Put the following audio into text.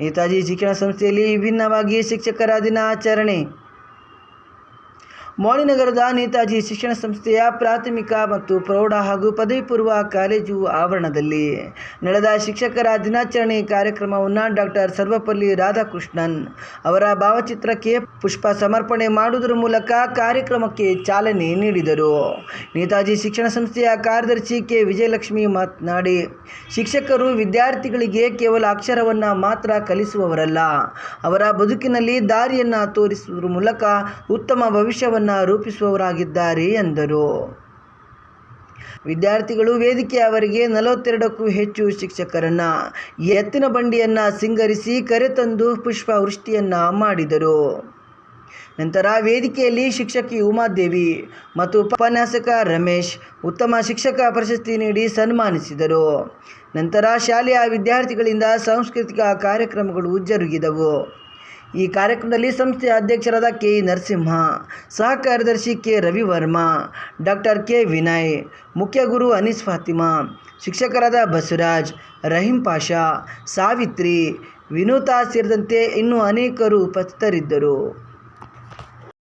ನೇತಾಜಿ ಶಿಕ್ಷಣ ಸಂಸ್ಥೆಯಲ್ಲಿ ವಿಭಿನ್ನವಾಗಿ ಶಿಕ್ಷಕರ ದಿನಾಚರಣೆ ಮೌಳಿನಗರದ ನೇತಾಜಿ ಶಿಕ್ಷಣ ಸಂಸ್ಥೆಯ ಪ್ರಾಥಮಿಕ ಮತ್ತು ಪ್ರೌಢ ಹಾಗೂ ಪದವಿ ಪೂರ್ವ ಕಾಲೇಜು ಆವರಣದಲ್ಲಿ ನಡೆದ ಶಿಕ್ಷಕರ ದಿನಾಚರಣೆ ಕಾರ್ಯಕ್ರಮವನ್ನು ಡಾಕ್ಟರ್ ಸರ್ವಪಲ್ಲಿ ರಾಧಾಕೃಷ್ಣನ್ ಅವರ ಭಾವಚಿತ್ರಕ್ಕೆ ಪುಷ್ಪ ಸಮರ್ಪಣೆ ಮಾಡುವುದರ ಮೂಲಕ ಕಾರ್ಯಕ್ರಮಕ್ಕೆ ಚಾಲನೆ ನೀಡಿದರು. ನೇತಾಜಿ ಶಿಕ್ಷಣ ಸಂಸ್ಥೆಯ ಕಾರ್ಯದರ್ಶಿ ಕೆ. ವಿಜಯಲಕ್ಷ್ಮಿ ಮಾತನಾಡಿ, ಶಿಕ್ಷಕರು ವಿದ್ಯಾರ್ಥಿಗಳಿಗೆ ಕೇವಲ ಅಕ್ಷರವನ್ನು ಮಾತ್ರ ಕಲಿಸುವವರಲ್ಲ, ಅವರ ಬದುಕಿನಲ್ಲಿ ದಾರಿಯನ್ನು ತೋರಿಸುವುದರ ಮೂಲಕ ಉತ್ತಮ ಭವಿಷ್ಯವನ್ನು ರೂಪಿಸುವವರಾಗಿದ್ದಾರೆ ಎಂದರು. ವಿದ್ಯಾರ್ಥಿಗಳು ವೇದಿಕೆ ಅವರಿಗೆ ನಲವತ್ತೆರಡಕ್ಕೂ ಹೆಚ್ಚು ಶಿಕ್ಷಕರನ್ನ, ಎತ್ತಿನ ಬಂಡಿಯನ್ನ ಸಿಂಗರಿಸಿ ಕರೆತಂದು ಪುಷ್ಪವೃಷ್ಟಿಯನ್ನು ಮಾಡಿದರು. ನಂತರ ವೇದಿಕೆಯಲ್ಲಿ ಶಿಕ್ಷಕಿ ಉಮಾದೇವಿ ಮತ್ತು ಉಪನ್ಯಾಸಕ ರಮೇಶ್ ಉತ್ತಮ ಶಿಕ್ಷಕ ಪ್ರಶಸ್ತಿ ನೀಡಿ ಸನ್ಮಾನಿಸಿದರು. ನಂತರ ಶಾಲೆಯ ವಿದ್ಯಾರ್ಥಿಗಳಿಂದ ಸಾಂಸ್ಕೃತಿಕ ಕಾರ್ಯಕ್ರಮಗಳು ಜರುಗಿದವು. ಈ ಕಾರ್ಯಕ್ರಮದಲ್ಲಿ ಸಂಸ್ಥೆಯ ಅಧ್ಯಕ್ಷರಾದ ಕೆ ನರಸಿಂಹ ಸಹ ಕಾರ್ಯದರ್ಶಿ K Ravivarma, doctor K Vinay, ಮುಖ್ಯ ಗುರು ಅನೀಸ್ ಫಾತಿಮಾ, ಶಿಕ್ಷಕರಾದ ಬಸವರಾಜ್, ರಹೀಂ ಪಾಷಾ, ಸಾವಿತ್ರಿ ವಿನೂತಾ ಸೇರಿದಂತೆ ಇನ್ನೂ ಅನೇಕರು ಉಪಸ್ಥಿತರಿದ್ದರು.